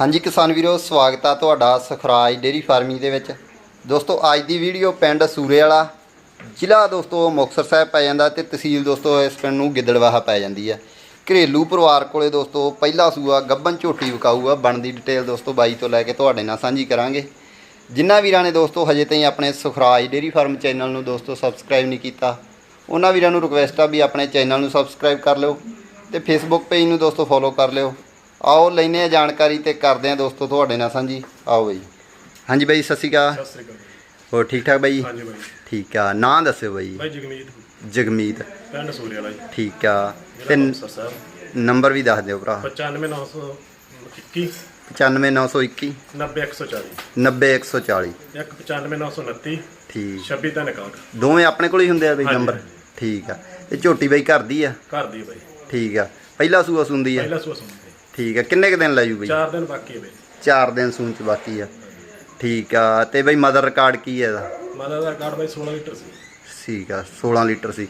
ਹਾਂਜੀ ਕਿਸਾਨ ਵੀਰੋ, ਸਵਾਗਤ ਆ ਤੁਹਾਡਾ ਸਖਰਾਜ ਡੇਰੀ ਫਾਰਮਿੰਗ ਦੇ ਵਿੱਚ। ਦੋਸਤੋ, ਅੱਜ ਦੀ ਵੀਡੀਓ ਪਿੰਡ ਸੂਰੇ ਵਾਲਾ ਜ਼ਿਲ੍ਹਾ ਦੋਸਤੋ ਮੁਕਤਸਰ ਸਾਹਿਬ ਪੈ ਜਾਂਦਾ ਤੇ ਤਹਿਸੀਲ ਦੋਸਤੋ ਇਸ ਪਿੰਡ ਨੂੰ ਗਿੱਦੜਵਾਹਾ ਪੈ ਜਾਂਦੀ ਆ। ਘਰੇਲੂ ਪਰਿਵਾਰ ਕੋਲੇ ਦੋਸਤੋ ਪਹਿਲਾ ਸੂਆ ਗੱਬਨ ਝੋਟੀ ਵਿਕਾਊ ਆ ਬਣਦੀ ਡਿਟੇਲ ਦੋਸਤੋ ਬਾਈ ਤੋਂ ਲੈ ਕੇ ਤੁਹਾਡੇ ਨਾਲ ਸਾਂਝੀ ਕਰਾਂਗੇ। ਜਿਨ੍ਹਾਂ ਵੀਰਾਂ ਨੇ ਦੋਸਤੋ ਹਜੇ ਤਾਈਂ ਆਪਣੇ ਸੁਖਰਾਜ ਡੇਰੀ ਫਾਰਮ ਚੈਨਲ ਨੂੰ ਦੋਸਤੋ ਸਬਸਕ੍ਰਾਈਬ ਨਹੀਂ ਕੀਤਾ, ਉਹਨਾਂ ਵੀਰਾਂ ਨੂੰ ਰਿਕੁਐਸਟ ਆ ਵੀ ਆਪਣੇ ਚੈਨਲ ਨੂੰ ਸਬਸਕ੍ਰਾਈਬ ਕਰ ਲਿਓ ਤੇ ਫੇਸਬੁੱਕ ਪੇਜ ਨੂੰ ਦੋਸਤੋ ਫੋਲੋ ਕਰ ਲਿਓ। ਆਓ ਲੈਨੇ ਆ ਜਾਣਕਾਰੀ ਤੇ ਕਰਦੇ ਆ ਦੋਸਤੋ ਤੁਹਾਡੇ ਨਾਲ ਸਾਂਝੀ। ਆਓ ਬਈ। ਹਾਂਜੀ ਬਾਈ ਸਤਿ ਸ਼੍ਰੀ ਅਕਾਲ। ਸਤਿ ਸ੍ਰੀ ਅਕਾਲ ਹੋਰ ਠੀਕ ਠਾਕ ਬਾਈ? ਹਾਂਜੀ ਬਾਈ। ਠੀਕ ਆ। ਨਾਂ ਦੱਸਿਓ ਬਾਈ। ਬਾਈ ਜਗਮੀਤ। ਜਗਮੀਤ। ਪਿੰਡ ਸੂਰੇ ਵਾਲਾ ਜੀ। ਠੀਕ ਆ। ਤੇ ਜ਼ਿਲ੍ਹਾ ਮੁਕਤਸਰ ਸਾਹਿਬ ਨੰਬਰ ਵੀ ਦੱਸ ਦਿਓ ਭਰਾ। 95921 95921 90140 90140 195929 ਠੀਕ। 26 ਦਾ ਨਿਕਾਲ ਦੋਵੇਂ ਆਪਣੇ ਕੋਲ ਹੀ ਹੁੰਦੇ ਆ ਬਈ ਹਾਂਜੀ, ਨੰਬਰ? ਹਾਂਜੀ। ਠੀਕ ਆ। ਤੇ ਝੋਟੀ ਬਾਈ ਘਰ ਦੀ ਆ? ਘਰ ਦੀ ਬਾਈ। ਠੀਕ ਆ। ਪਹਿਲਾ ਸੂਆ ਸੁੰਦੀ ਆ? ਪਹਿਲਾ ਸੂਆ ਸੁਣਦੇ ਠੀਕ ਆ ਕਿੰਨੇ ਕੁ ਦਿਨ ਲੈ ਜੂ ਬਈ ਚਾਰ ਦਿਨ ਬਾਕੀ ਹੈ ਬਾਈ। 4 ਦਿਨ ਸੂਣ ਚ ਬਾਕੀ ਆ। ਠੀਕ ਆ ਤੇ ਬਈ ਮਦਰ ਰਿਕਾਰਡ ਕੀ ਹੈ ਇਹਦਾ? ਮਾਦਾ ਦਾ ਕਾਰਡ ਬਾਈ 16 ਲੀਟਰ ਸੀ। ਠੀਕ ਆ 16 ਲੀਟਰ ਸੀ।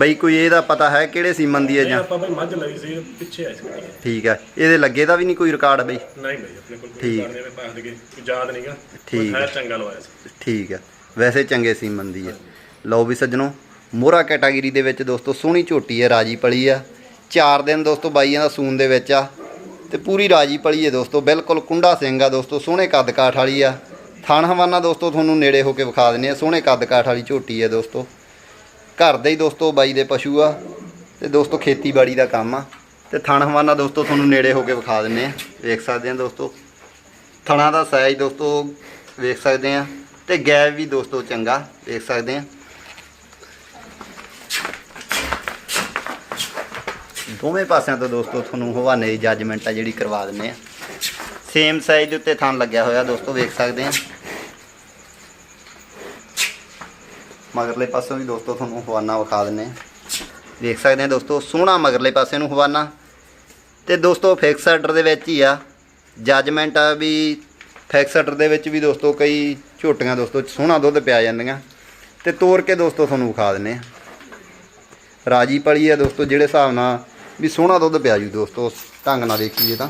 ਬਈ ਕੋਈ ਇਹਦਾ ਪਤਾ ਹੈ ਕਿਹੜੇ ਸੀਮਨ ਦੀ ਹੈ ਇਹ ਜਾਂ? ਆਪਾਂ ਬਾਈ ਮੱਝ ਲਈ ਸੀ ਪਿੱਛੇ ਆਈ ਸੀ। ਗੱਡੀ। ਠੀਕ ਆ ਇਹਦੇ ਲੱਗੇ ਦਾ ਵੀ ਨਹੀਂ ਕੋਈ ਰਿਕਾਰਡ ਬਈ? ਨਹੀਂ ਬਾਈ ਆਪਣੇ ਕੋਲ ਕੋਈ ਠੀਕ। ਕਾਰਡ ਨਹੀਂ ਪਾਸ ਦੇ ਕੋਈ ਯਾਦ ਨਹੀਂਗਾ ਠੀਕ। ਹੈ ਚੰਗਾ ਲਵਾਇਆ ਸੀ। ਠੀਕ ਆ ਵੈਸੇ ਚੰਗੇ ਸੀਮਨ ਦੀ ਹੈ ਲਓ ਵੀ ਸੱਜਣੋ ਮੋਹਰਾ ਕੈਟਾਗਰੀ ਦੇ ਵਿੱਚ ਦੋਸਤੋ ਸੋਹਣੀ ਝੋਟੀ ਹੈ ਰਾਜੀ ਪਲੀ ਆ। 4 ਦਿਨ ਦੋਸਤੋ ਬਾਈਆਂ ਦਾ ਸੂਨ ਦੇ ਵਿੱਚ ਆ। ਤੇ ਪੂਰੀ ਰਾਜੀ ਪਲੀ ਹੈ ਦੋਸਤੋ, ਬਿਲਕੁਲ ਕੁੰਡਾ ਸਿੰਘ ਆ ਦੋਸਤੋ, ਸੋਹਣੇ ਕੱਦ ਕਾਠ ਵਾਲੀ ਆ। ਥਣ ਹਵਾਨਾ ਦੋਸਤੋ, ਤੁਹਾਨੂੰ ਨੇੜੇ ਹੋ ਕੇ ਵਿਖਾ ਦਿੰਨੇ ਆ, ਸੋਹਣੇ ਕੱਦ ਕਾਠ ਵਾਲੀ ਝੋਟੀ ਹੈ ਦੋਸਤੋ। ਘਰ ਦੇ ਹੀ ਦੋਸਤੋ, ਬਾਈ ਦੇ ਪਸ਼ੂ ਆ, ਤੇ ਦੋਸਤੋ ਖੇਤੀਬਾੜੀ ਦਾ ਕੰਮ ਆ। ਤੇ ਥਣ ਹਵਾਨਾ ਦੋਸਤੋ, ਤੁਹਾਨੂੰ ਨੇੜੇ ਹੋ ਕੇ ਵਿਖਾ ਦਿੰਨੇ ਆ, ਵੇਖ ਸਕਦੇ ਆ ਦੋਸਤੋ। ਥਣਾ ਦਾ ਸਾਈਜ਼ ਦੋਸਤੋ, ਵੇਖ ਸਕਦੇ ਆ, ਤੇ ਗੈਪ ਵੀ ਦੋਸਤੋ ਚੰਗਾ ਦੇਖ ਸਕਦੇ ਆ। ਦੋਵੇਂ ਪਾਸਿਆਂ ਤੋਂ ਦੋਸਤੋ, ਤੁਹਾਨੂੰ ਹਵਾਨੇ ਦੀ ਜੱਜਮੈਂਟ ਆ ਜਿਹੜੀ ਕਰਵਾ ਦਿੰਨੇ ਆ। ਸੇਮ ਸਾਈਜ਼ ਦੇ ਉੱਤੇ ਥਣ ਲੱਗਿਆ ਹੋਇਆ, ਦੋਸਤੋ, ਵੇਖ ਸਕਦੇ ਆ। ਮਗਰਲੇ ਪਾਸੋਂ ਵੀ ਦੋਸਤੋ, ਤੁਹਾਨੂੰ ਹਵਾਨਾ ਵਿਖਾ ਦਿੰਨੇ ਆ। ਦੇਖ ਸਕਦੇ ਆ ਦੋਸਤੋ, ਸੋਹਣਾ ਮਗਰਲੇ ਪਾਸੇ ਨੂੰ ਹਵਾਨਾ। ਤੇ ਦੋਸਤੋ ਫਿਕਸ ਆਰਡਰ ਦੇ ਵਿੱਚ ਹੀ ਆ। ਜੱਜਮੈਂਟ ਆ ਵੀ ਫਿਕਸ ਆਰਡਰ ਦੇ ਵਿੱਚ ਵੀ ਦੋਸਤੋ, ਕਈ ਝੋਟੀਆਂ ਦੋਸਤੋ, ਸੋਹਣਾ ਦੁੱਧ ਪਿਆ ਜਾਂਦੀਆਂ। ਤੇ ਤੋੜ ਕੇ ਦੋਸਤੋ, ਤੁਹਾਨੂੰ ਵਿਖਾ ਦਿੰਨੇ ਆ। ਰਾਜੀ ਪਲੀ ਆ ਦੋਸਤੋ, ਜਿਹੜੇ ਹਿਸਾਬ ਨਾਲ ਵੀ ਸੋਹਣਾ ਦੁੱਧ ਪਿਆ ਜੂ ਦੋਸਤੋ ਢੰਗ ਨਾਲ ਦੇਖੀਏ ਤਾਂ।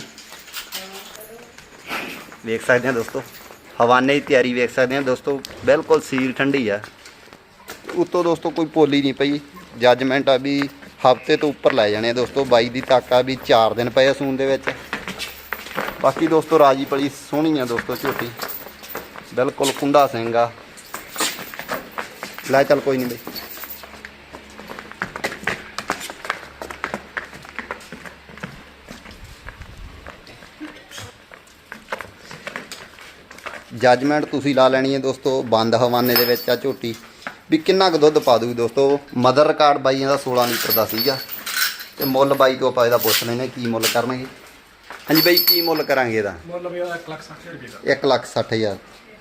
ਵੇਖ ਸਕਦੇ ਆ ਦੋਸਤੋ ਹਵਾਨੇ ਦੀ ਤਿਆਰੀ ਵੇਖ ਸਕਦੇ ਆ ਦੋਸਤੋ ਬਿਲਕੁਲ ਸੀਲ ਠੰਡੀ ਆ। ਉੱਤੋਂ ਦੋਸਤੋ ਕੋਈ ਪੋਲੀ ਨਹੀਂ ਪਈ ਜੱਜਮੈਂਟ ਆ ਵੀ ਹਫ਼ਤੇ ਤੋਂ ਉੱਪਰ ਲੈ ਜਾਣੇ ਆ ਦੋਸਤੋ ਬਾਈ ਦੀ ਤੱਕ ਆ ਵੀ 4 ਦਿਨ ਪਏ ਆ ਸੂਨ ਦੇ ਵਿੱਚ। ਬਾਕੀ ਦੋਸਤੋ ਰਾਜੀ ਪਲੀ ਸੋਹਣੀ ਆ ਦੋਸਤੋ ਝੋਟੀ। ਬਿਲਕੁਲ ਕੁੰਡਾ ਸਿੰਘ ਆ। ਲੈ ਚੱਲ ਕੋਈ ਨਹੀਂ ਬਈ। ਜੱਜਮੈਂਟ ਤੁਸੀਂ ਲਾ ਲੈਣੀ ਹੈ ਦੋਸਤੋ ਬੰਦ ਹਵਾਨੇ ਦੇ ਵਿੱਚ ਆ ਝੋਟੀ। ਵੀ ਕਿੰਨਾ ਕੁ ਦੁੱਧ ਪਾ ਦੂਗੀ ਦੋਸਤੋ? ਮਦਰ ਰਿਕਾਰਡ ਬਾਈਆਂ ਦਾ 16 ਲੀਟਰ ਦਾ ਸੀਗਾ। ਤੇ ਮੁੱਲ ਬਾਈ ਤੋਂ ਆਪਾਂ ਇਹਦਾ ਪੁੱਛ ਲੈਨੇ ਕੀ ਮੁੱਲ ਕਰਨਗੇ ਹਾਂਜੀ ਬਾਈ ਕੀ ਮੁੱਲ ਕਰਾਂਗੇ ਇਹਦਾ? ਮੁੱਲ ਵੀ 1 ਲੱਖ 60 ਰੁਪਏ ਦਾ। 1 ਲੱਖ 60 ਹਜ਼ਾਰ।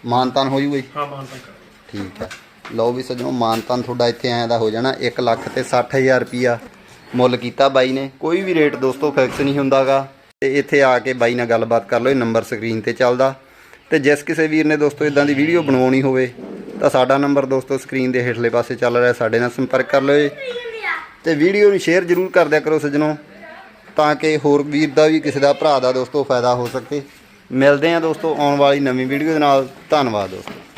ਮਾਨਤਾਨ ਹੋ ਜੂਗਾ? ਜੀ ਹਾਂ ਮਾਨ ਭਾਈ ਕਰ ਠੀਕ ਹੈ। ਲਓ ਵੀ ਸੱਜਣੋ ਮਾਨਤਾਨ ਤੁਹਾਡਾ ਇੱਥੇ ਐਂ ਦਾ ਹੋ ਜਾਣਾ 1 ਲੱਖ ਤੇ 60 ਹਜ਼ਾਰ ਰੁਪਿਆ ਮੁੱਲ ਕੀਤਾ ਬਾਈ ਨੇ। ਕੋਈ ਵੀ ਰੇਟ ਦੋਸਤੋ ਫਿਕਸ ਨਹੀਂ ਹੁੰਦਾਗਾ। ਤੇ ਇੱਥੇ ਆ ਕੇ ਬਾਈ ਨਾਲ ਗੱਲਬਾਤ ਕਰ ਲਓ ਇਹ ਨੰਬਰ ਸਕਰੀਨ ਤੇ ਚੱਲਦਾ। ਤੇ ਜਿਸ ਕਿਸੇ ਵੀਰ ਨੇ ਦੋਸਤੋ ਇਦਾਂ ਦੀ ਵੀਡੀਓ ਬਣਵਾਉਣੀ ਹੋਵੇ, ਤਾਂ ਸਾਡਾ ਨੰਬਰ ਦੋਸਤੋ ਸਕਰੀਨ ਦੇ ਹੇਠਲੇ ਪਾਸੇ ਚੱਲ ਰਿਹਾ, ਸਾਡੇ ਨਾਲ ਸੰਪਰਕ ਕਰ ਲਿਓ ਜੀ। ਤੇ ਵੀਡੀਓ ਨੂੰ ਸ਼ੇਅਰ ਜ਼ਰੂਰ ਕਰ ਦਿਆ ਕਰੋ ਸੱਜਣੋ, ਤਾਂ ਕਿ ਹੋਰ ਵੀਰ ਦਾ ਵੀ ਕਿਸੇ ਦਾ, ਭਰਾ ਦਾ ਦੋਸਤੋ ਫਾਇਦਾ ਹੋ ਸਕੇ। ਮਿਲਦੇ ਹਾਂ ਦੋਸਤੋ ਆਉਣ ਵਾਲੀ ਨਵੀਂ ਵੀਡੀਓ ਦੇ ਨਾਲ। ਧੰਨਵਾਦ ਦੋਸਤੋ।